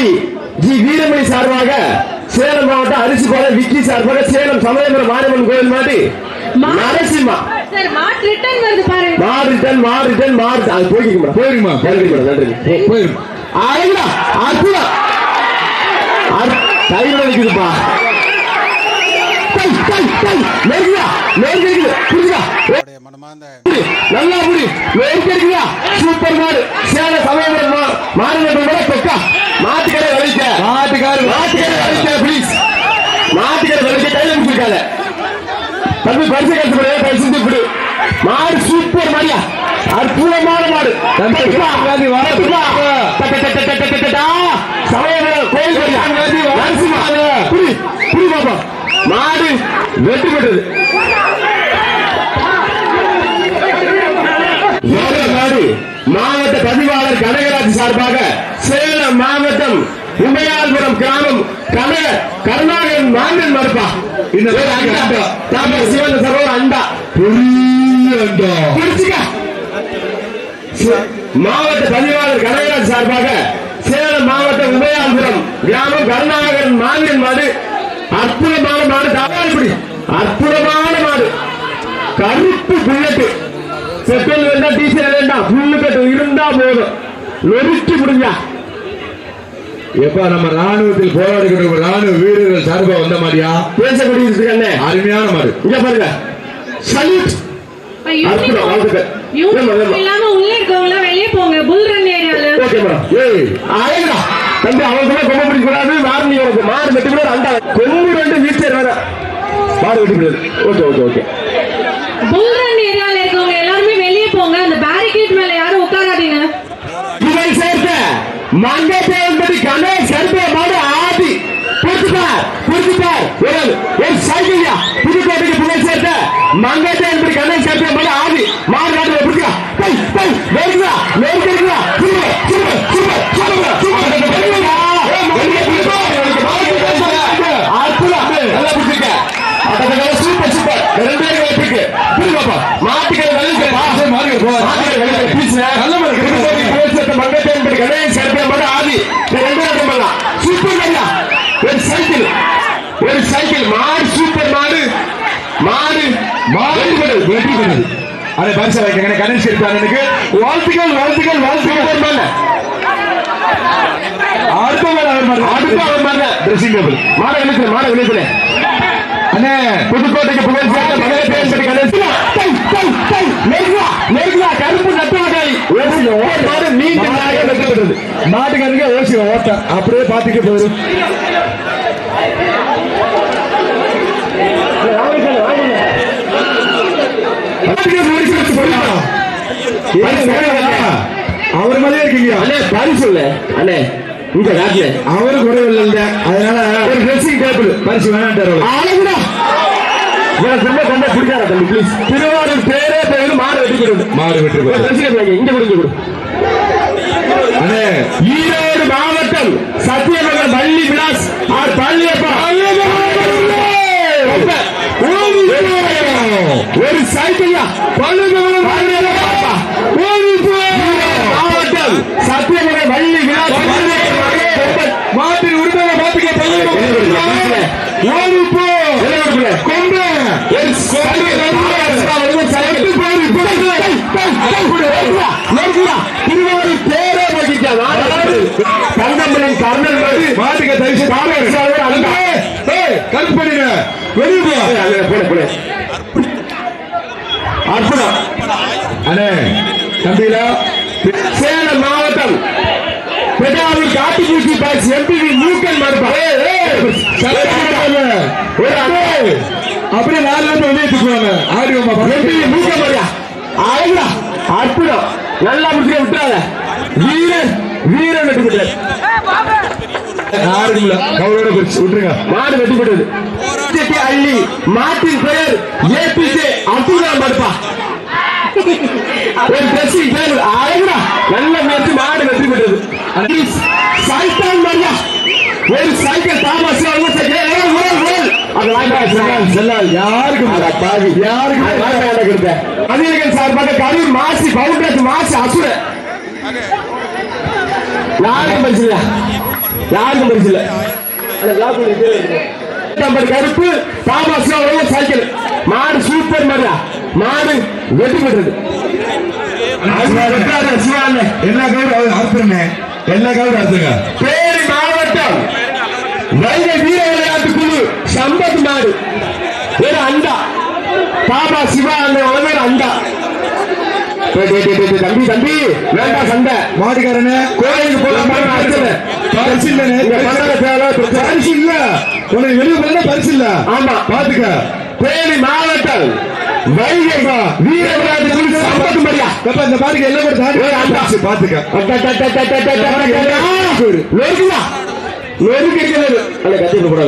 தம்பி ஜி வீரமணி சார்பாக சேலம் மாவட்டம் அரிசி போல விக்கி சார்பாக சேலம் சமயபுரம் மாரியம்மன் கோயில் மாடி மா- நரசிம்மா. சார் மாட் ரிட்டர்ன் வருது பாருங்க மாறிட்டன் மாறிட்டன் மாறு அது போய்க்குமா போயிருமா? நன்றி அழகுடா அற்புதம். நல்லா புடி சூப்பர் மாடு. சேல சமயபுரம் மா- தம்பி பரிசு கட்டு போடு பரிசு இப்படி மாடு சூப்பர் மாடியா? அற்புதமான மாடு. கோயில் மாடு வெற்றி பெற்றது. நாடு மாவட்ட பதிவாளர் கனகராஜ் சார்பாக சேலம் மாவட்டம் உமையாள்புரம் கிராமம் கன கருணாகரன் மாந்தன் மறுப்பா இந்த சிவன் சார் அண்டா. பெரிய அண்டா. பிடிச்சுக்க சே- மாவட்ட பதிவாளர் கனகராஜ் சார்பாக சேலம் மாவட்டம் உமையாள்புரம் கிராமம் கருணாகரன் மாந்தன் மாடு. அற்புதமான மாடு. தாராளிப்படி அற்புதமான மாடு. கருப்பு புல்லட்டு. பெட்ரோல் வேண்டாம் டீசல் வேண்டாம் புல்லு கட்டு இருந்தா போதும். நொறுக்கி முடிஞ்சா எப்ப நம்ம ராணுவத்தில் போராடுகிற ஒரு ராணுவ வீரர்கள் சார்பா வந்த மாதிரியா? பேசக்கூடியது அண்ணே அருமையான மாடு. இங்க பாருங்க. சல்யூட் இப்ப அற்புதம், வாழ்த்துக்கள். யூனிஃபார்ம் ஏம்மா, மங்கத்தை என்பது கணேஷ் கருப்பை ஆதி. புரிச்சுப்பார் புரிச்சுப்பார் ஒரு ஒரு சைக்கிள்யா? புதுக்கோட்டைக்கு புகழ் சேர்த்த மங்க பெற்றது அதை பரிசு வைக்க கணேஷ் இருப்பாருக்கு வாழ்த்துக்கள் வாழ்த்துக்கள் வாழ்த்துக்கள். மேல அடுத்த வேலை அவர் மாதிரி அடுத்து அவர் மாதிரி ட்ரெஸ்ஸிங் டேபிள் மாட விழுத்துல மாட விழுத்துல அண்ணே புதுக்கோட்டைக்கு புகழ் சேர்த்த மகளே பேர் சொல்லி கணேஷ் நெருங்குவா கருப்பு மாடு நீண்ட நாளாக வெற்றி பெற்றது. மாட்டுக்காரங்க அப்படியே பாத்துட்டு போயிடும் அவர் மேலே இருக்கீங்க அண்ணே பரிசு இல்ல அண்ணே இங்க காட்டுல அவரு குறைவில்லை இல்ல அதனால ஒரு ட்ரெஸ்ஸிங் டேபிள் பரிசு அவரு. அழகுடா ரொம்ப ரொம்ப பிடிக்காத தம்பி ப்ளீஸ் திருவாரூர் பேரே பேரு மாடு வெட்டி கொடுது மாடு டேபிள் இங்க கொடு இங்க கொடு. அண்ணே. ஈரோடு மாவட்டம் சத்தியமங்கலம் பள்ளி விலாஸ் ஆர் பள்ளியப்பா ஒரு சைக்கிளா பள்ளிமங்கலம் பள்ளியப்பா மாவட்டம் சத்தியமங்கலம் பள்ளி விலாஸ் மாட்டின் உரிமையை மாத்துக்க ஓடி போ கொண்டு ஒரு திருவாரூர் பேரே தங்கம்பலின் கர்ணன் மாட்டுக்க அண்ணா. கருப்படிங்க. வெளியே போ. போடு, போடு, போடு. அற்புதம். அண்ணே தம்பிகளா சேலம் மாவட்டம். பெட்டாவூர் காட்டுப்பூச்சி பாய்ஸ் எம்பிவி மூக்கன் மறுப்பா ஒரு அண்ணே அப்படியே நாலு பேர் வெளியே தூக்குவாங்க ஆடியோமா எம்பிவி மூக்கன் அற்புதம் நல்லா முடிச்சு விட்டுறாத வீரன் வீரன் வெட்டி விட்டுருங்க மாடு வெட்டி விட்டது அள்ளி மாட்டின் பெயர் ஏபிஜே அப்துல் கலாம் ஒரு ட்ரெஸ்ஸிங் பேர் நல்ல முயற்சி மாடு வெற்றி பெற்றது. சைத்தான் மரியா ஒரு யாருக்கும் சார்பாக மாசி பவுண்டரேஜ் மாசி அசுர. யாருக்கும் யாருக்கும் பரிசு இல்ல. கருப்பு சைக்கிள் மாடு சூப்பர் மாடா. மாடு வெற்றி பெற்றது எல்லா கவுரும் அறுத்துருங்க எல்லா கவுரும் அறுத்துங்க பேரி மாவட்டம். வைகை வீர விளையாட்டு குழு சம்பத் மாடு. ஒரு அண்டா. பாபா சிவா அந்த உலகம் அண்டா. தம்பி தம்பி. வேண்டாம் சண்டை. மாட்டுக்காரனே கோயிலுக்கு அடுத்தது பரிசு இல்ல. உனக்கு வெளியே பண்ண பரிசு இல்ல. ஆமா. பாத்துக்க. தேனி மாவட்டம். வைகை வீர விளையாட்டு குழு சம்பத் மரியா? அப்ப இந்த பாட்டுக்கு எல்லாம் கூட தாண்டி ஏய்,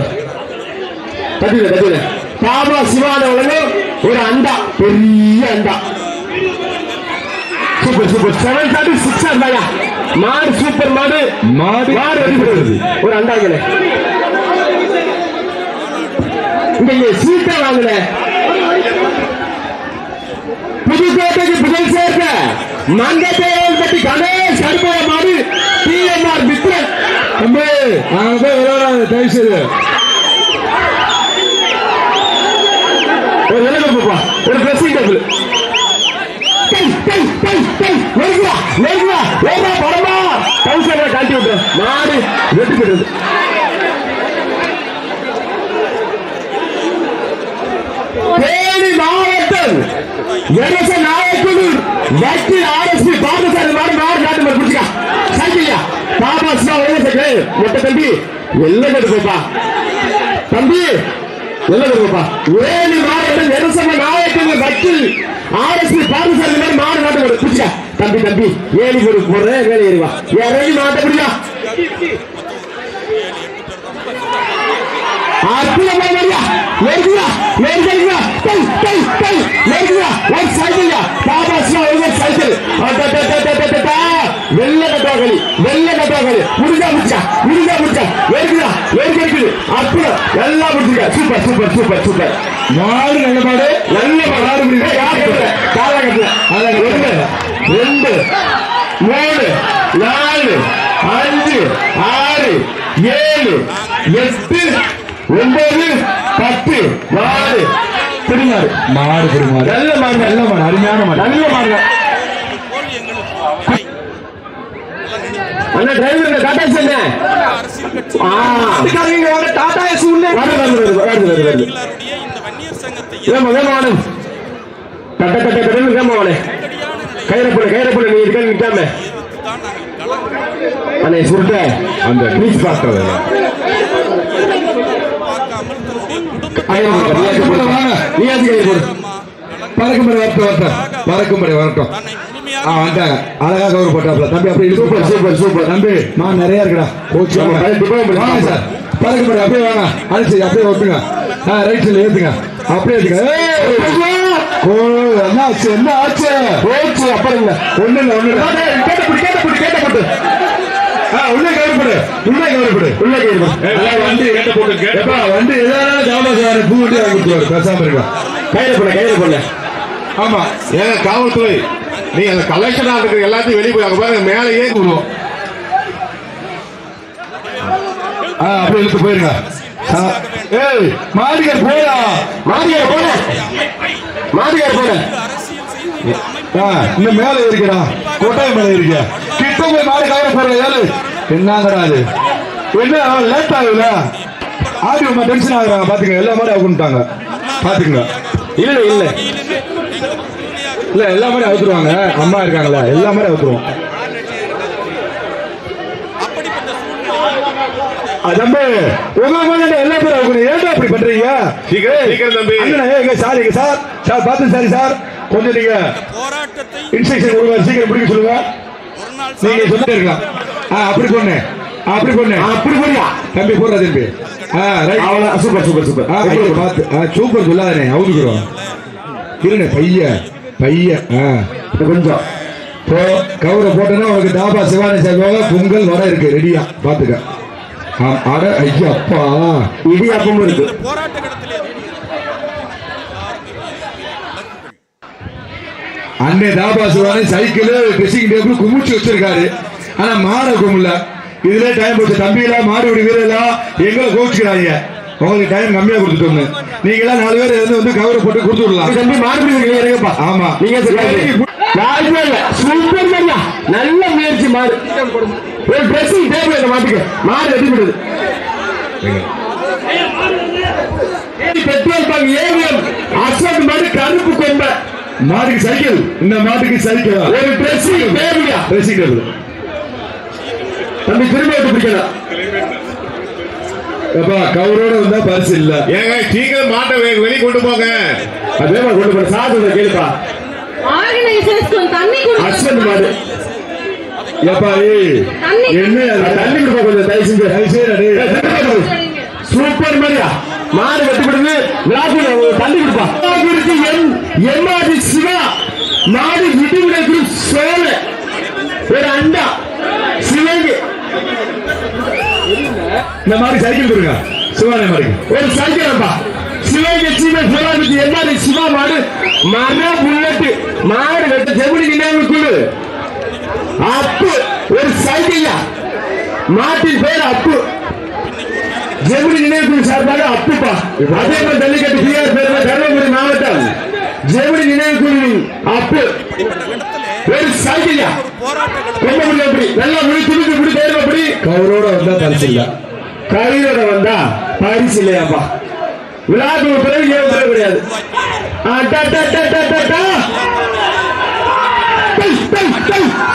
ஆண்டா. பரிசு பாத்துக்க பாபா சிவான ஒரு அண்டா பெரிய அண்டா. Super super seven thirty six அண்டாயா மாடு சூப்பர் மாடு. மாடு மாடு அடிக்கிறது ஒரு அண்டாங்களே இங்க. சீட்டை வாங்கல புதுக்கோட்டைக்கு புகழ் சேர்க்க மங்கத்தேவன் பட்டி கணேஷ் கருப்பைய மாடு டிஎம்ஆர் மித்ரன் தம்பி நாங்க போய் விளையாடாது தயவு செய்து ஒரு விலகப்பா ஒரு ட்ரெஸ்ஸிங் டேபிள் நெருங்குவா நெருங்குவா காட்டி விட்டுரு மாடு வெட்டி தேனி மாவட்டம் எரச நாயக்குழு ஆர்எஸ்பி பாபசாரி மாடு மாடு மாதிரி பிடிச்சிக்கா பாபா சிவா மொத்த தம்பி எல்லாம் கட்டுப்பா தம்பி எல்லாம் கட்டுப்பா ஏழு மாவட்டம் எரச நாயக்குழு வக்கீல் ஆர்எஸ்பி பாபசாரி மாதிரி மாடு நாட்டு மாதிரி குடிச்சா. தம்பி தம்பி ஏழு பேருக்கு போடுறேன் வேலை ஏறிவா இறங்கி மாட்ட முடியா அற்புதமா டை டை டை ஒரு ஒரு சைக்கிள். வெள்ள கட்டாக்களி வெள்ள கட்டாக்களி முடிஞ்சா முடிச்சா முடிஞ்சா முடிச்சா நெருங்குவா நெருங்கி இருக்குது அற்புதம். எல்லாம் முடிச்சுக்க சூப்பர் சூப்பர் சூப்பர் சூப்பர் மாடு நல்ல மாடு. நல்ல மாடு. முடியுது. யார் கட்டல கால கட்டல அதான் ஒன்று ரெண்டு மூணு நாலு அஞ்சு ஆறு ஏழு எட்டு ஒன்பது பத்து நாலு. திருநாடு மாடு பெருமாடு நல்ல மாடு. நல்ல மாடு. அருமையான மாடு. நல்ல மாடு. அண்ணா டிரைவர் டாடா சொன்ன டாடா எஸ் உள்ள வருது வருது வருது வருது வருது வேமா வேமா வாடு கட்ட கட்ட கட்டன்னு வேமா வாடு கயிறை போடு கயிறை போடு நீ இருக்க நிக்காம அண்ணே சுருட்ட. அந்த ப்ளீஸ் பார்த்தது நீயாச்சு கயிறு போடு. பறக்கும்படி வரட்டும் வரட்டும். பறக்கும்படி வரட்டும். ஆ வந்துட்டாங்க அழகா கவர் போட்டாப்ல தம்பி அப்படியே சூப்பர் சூப்பர் சூப்பர். தம்பி மா நிறைய இருக்குடா. Okay sir. பறக்கும்படி அப்படியே வாங்க. அடிச்சு அப்படியே ஓட்டுங்க ஆ ரைட் சைடுல ஏத்துங்க. அப்படியே ஏய், ஓ என்ன ஆச்சு? என்ன ஆச்சு? போச்சு அப்புறம் இல்ல. ஒண்ணு இல்ல ஒண்ணு இல்ல. கேட்டப்பட்டு கேட்டப்பட்டு கேட்டப்பட்டு உள்ளே கவர்படு உள்ளே கவர்படு உள்ள கயிறு போடு. வண்டி கேட்ட போட்டு எப்பா வண்டி எதாவது ஜாமான் பூ வண்டி வாங்கி பேசாம இருக்கா கயிறு போட கயிறு போட. ஆமா. ஏங்க காவல்துறை. நீ அந்த கலெக்ஷனா இருக்கிற எல்லாத்தையும் வெளியே போய் அங்க பாருங்க மேலே ஏறி ஆ இழுத்து போயிருங்க. ஆ, ஏய் மாடிகர் போடா மாடியார் போட. மாடியார் போட. ஆ, இன்னும் மேல இருக்கிறா கோட்டை மேல இருக்க. கிட்ட போய் மாடு காய போற ஏழு. என்னங்கடா அது என்ன லேட் ஆகுதுல ஆடி ரொம்ப டென்ஷன் ஆகுறாங்க பாத்துங்க எல்லா மாதிரி ஆகுன்ட்டாங்க பாத்துங்க இல்ல இல்ல. இல்ல எல்லா மாதிரி அவுத்துருவாங்க. அம்மா இருக்காங்களா எல்லா மாதிரி அவுத்துருவோம். தம்பி உங்க மாதிரி எல்லா பேரும் அவுக்கணும். ஏன்டா அப்படி பண்றீங்க? தம்பி. அண்ணா ஏங்க சாரிங்க சார் சார். பார்த்து சாரி சார். கொஞ்சம் நீங்க இன்ஸ்ட்ரக்ஷன் கொடுங்க சீக்கிரம் பிடிக்க சொல்லுங்க. நீங்க சொல்லிட்டே இருக்கலாம். ஆ அப்படி பொண்ணு அப்படி பொண்ணு அப்படி போடியா? தம்பி போடுற தம்பி. ஆ ரைட் அவ்வளவு சூப்பர் சூப்பர் சூப்பர். பார்த்து ஆ சூப்பர் சொல்லாதனே அவுதுக்கிறோம் இருண்ணே பைய. பைய ஆ கொஞ்சம் போ. கவுரை போட்டேன்னா உனக்கு தாபா சிவானி சேர்வாங்க பொங்கல் வர இருக்கு ரெடியா. பாத்துக்க அட ஐயா அப்பா இடியாப்பமும் இருக்கு. அண்ணே தாபா சிவானி சைக்கிள் ட்ரெஸ்ஸிங் டேபிள் குமிச்சு வச்சிருக்காரு. ஆனா மாட கும்பல இதுல டைம் போச்சு தம்பிகளா மாடுபிடி வீரர்களா எங்களை கோச்சுக்கிறாங்க உங்களுக்கு டைம் கம்மியா கொடுத்துட்டோம்னு நீங்க எல்லாம் நாலு பேர் இருந்து வந்து கவரை போட்டு கொடுத்து விடலாம். தம்பி மாடு இறங்கப்பா. ஆமா. நீங்க சூப்பர் நல்ல முயற்சி மாடு. ஒரு ட்ரெஸ்ஸிங் டேபிள் இந்த மாட்டுக்கு. மாடு வெட்டி விடுது. Petrol bunk AVM. அசோக் மாடு கருப்பு கொம்ப. மாட்டுக்கு சைக்கிள் இந்த மாட்டுக்கு சைக்கிள் ஒரு ட்ரெஸ்ஸிங் டேபிளா ட்ரெஸ்ஸிங் டேபிள் தம்பி திரும்ப விட்டு பிடிக்கலாம் அப்பா கவரோட வந்தா பரிசு இல்ல. ஏங்க சீக்கிரம் மாட்டை வெளிய கொண்டு போங்க. அதே மாதிரி கொண்டு போற? சாதனை கேளுப்பா. ஆர்கனைசர்ஸ் கொஞ்சம் தண்ணி அஸ்வந்த் மாடு. கொடுங்க ஏப்பா ஏய் தண்ணி என்ன? தண்ணி கொடுப்பா கொஞ்சம் தயவு செஞ்சு. தயவு. சூப்பர் மரியா. மாடு வெட்டுப்படுது விழாக்குள்ள தண்ணி கொடுப்பா. எம்ஆர்டி சிவா. மாடு விடுவிடக்கு சோழ ஒரு அண்டா. இந்த மாதிரி சைக்கிள் கொடுங்க. சிவானே மாட்டுக்கு ஒரு சைக்கிள் அப்பா. சிவகங்கை சீமை சிவாபதி எம்ஆர்டி சிவா மாடு மர புல்லட்டு மாடு வெட்ட செவிலி நினைவுக்குழு அப்பு. ஒரு சைக்கிள்யா மாட்டின் பேர் அப்பு. ஜெமினி நினைவுக்குழு சார்பாக அப்புப்பா. அதே மாதிரி ஜல்லிக்கட்டு பிஆர் பேர் தருமபுரி மாவட்டம். ஜெமினி நினைவுக்குழு அப்பு. ஒரு சைக்கிள்யா ரொம்ப அப்படி நல்லா முடி துணிக்கு முடி தேர்வு அப்படி கவரோட வந்தா பரிசு இல்ல. கையோட வந்தா பரிசு இல்லையாப்பா. விழாக்கு பிறகு உத்தரவு கிடையாது.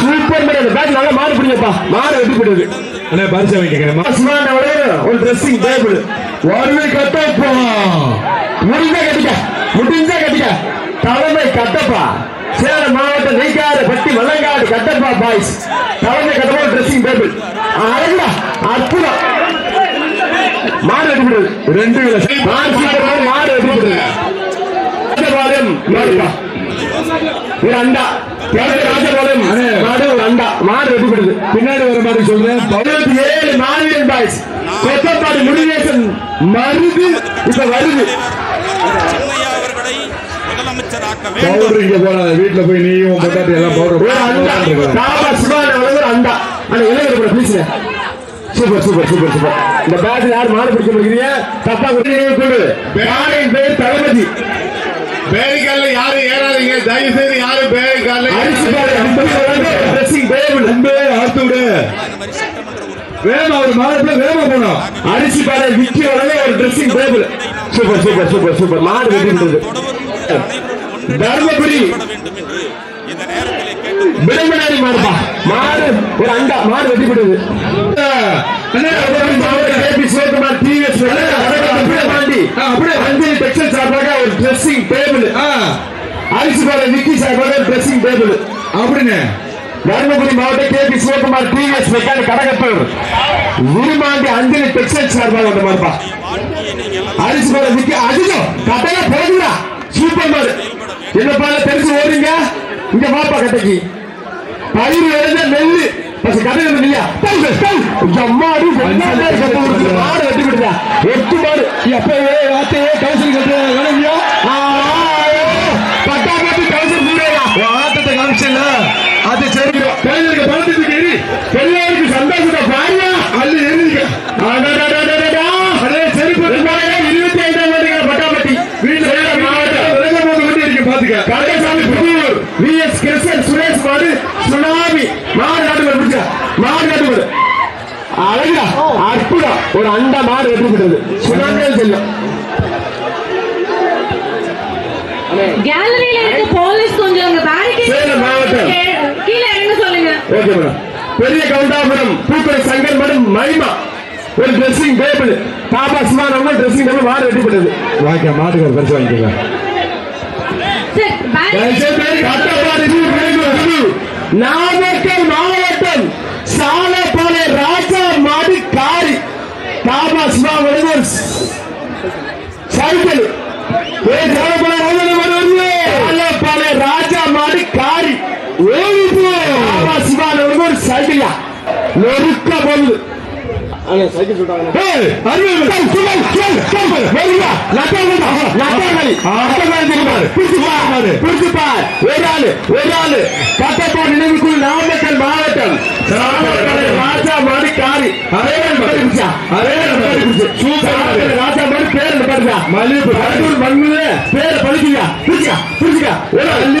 சூப்பர் மேடம் பேட் நல்லா மாறு பிடிங்கப்பா. மாறு வெட்டி போடுது அண்ணே பரிசு வாங்கி கேட்கிறேன் சிவான ஒரு ட்ரெஸ்ஸிங் டேபிள் ஒருமை கட்டப்பா. முடிஞ்சா கட்டிக்க. முடிஞ்சா கட்டிக்க. தலைமை கட்டப்பா. சேலம் மாவட்டம் நெய்க்காடு பட்டி மலங்காடு கட்டப்பா பாய்ஸ் தலைமை கட்டப்பா ட்ரெஸ்ஸிங் டேபிள் அழகுடா அற்புதம். மாடு விடுறது ரெண்டு கிலோ மாடு சீக்கிரம் மாடு ராஜபாளையம் ஒரு அண்டா. ராஜபாளையம் மாடு ஒரு அண்டா. மாடு விடுறது பின்னாடி வர மாதிரி சொல்றேன். பதினெட்டு ஏழு மாநிலம் பாய்ஸ் கொத்தப்பாடு முடிவேசன் மருது இப்ப வருது. வீட்டுல போய் நீயும் உன் பொண்டாட்டி எல்லாம் பவுடர் அண்டா. ஆனா இளைஞர் பேசுங்க சூப்பர் சூப்பர் சூப்பர் சூப்பர். இந்த பேட்ல யார் மாடு பிடிக்க முடிக்கிறீங்க தப்பா கொண்டு மாடின் பேர் தளபதி. பேரிக்கால யாரும் ஏறாதீங்க. தயவு செய்து யாரும் பேரிக்கால வேமா ஒரு மாதத்துல வேமா போனோம் அரிசி பாடு விக்கி உடனே ஒரு dressing table super super super super. மாடு வெட்டின்றது தர்மபுரி. விளம்பனாரி மாடுப்பா. மாடு ஒரு அண்டா மாடு வெட்டி அண்ணே, தர்மபுரி மாவட்டம் KP Sivakumar Sivakumar TVS mechanic Kadagapur Virumandi Anjali textile சார்பாக அந்த மாதிரிப்பா அரிசி பாடு விக்கி அதிகம் கட்டையா போடுங்களா சூப்பர் மாடு. என்னப்பா தெரிஞ்சு ஓடுங்க இங்க பாப்பா கட்டைக்கு. பயிர் விளைஞ்ச நெல்லு. மாடு வெட்டி விடுதா எட்டு மாடு. எப்பவே வார்த்தையே கவுசல் கட்டு வேணுமியா பட்டாபட்டி கவுசர் பூரேயா ஆட்டத்தை காமிச்சல அது சரி பெரியாருக்கு சந்தோஷத்தை பாருங்க அள்ளி எரிஞ்சுக்க அதே செருப்பு இருபத்தி ஐந்தாம் தேதி பட்டாபட்டி வீட்டுல மாவட்டம் விலக போது வண்டி இருக்கு பாத்துக்க கந்தசாமி புதூர் வி எஸ் கிருஷ்ணன் சுரேஷ் மாடு சுனாமி மாடு நாட்டு மாடு பிடிச்சா மாடு நாட்டு மாடு அழகா அற்புதம் ஒரு அண்டா மாடு வெற்றி பெற்றது சுனாமியால் செல்லும் கேலரியில இருக்க போலீஸ் கொஞ்சம் அங்க சேலம் மாவட்டம். பேரிகேட் கீழே இறங்க சொல்லுங்க. ஓகே மேடம் பெரிய கவுண்டாபுரம் பூக்கடை சங்கர் மேடம் மைமா ஒரு ட்ரெஸ்ஸிங் டேபிள் பாப்பா சிவானவங்க ட்ரெஸ்ஸிங் டேபிள் மாடு வெட்டி பெற்றது வாங்கிக்க மாட்டுக்கு ஒரு பரிசு கட்டப்பாடு நாமக்கல் மாவட்டம் சாலப்பாளைய ராஜா மாடு காரி பாபா சிவானவங்க ஒரு சைக்கிள் ஏ சாலப்பாளைய ராஜா மாடு வருது சாலப்பாளைய ராஜா மாடு காரி ஓடி போ பாபா நெருக்க ஒரு சைக்கிளா நெருக்க போகுது ஏய், அறிவு இல்லை. சொல், சொல், சொல், சொல். வருவா. லட்டாங்கடா. லட்டாங்கடி. லட்டாங்கடி திரும்பாரு. பிடிச்சு பாரு. பிடிச்சு பார். ஒரு ஆளு, ஒரு ஆளு. கட்டப்பா நினைவுக்குள் நாமக்கல் மாவட்டம் ராஜா மாடி காரி அதே அதே ராஜா மாதிரி பேர் படிச்சா மல்லிகை பேரை பிடிச்சிக்கா ஒரு ஆளு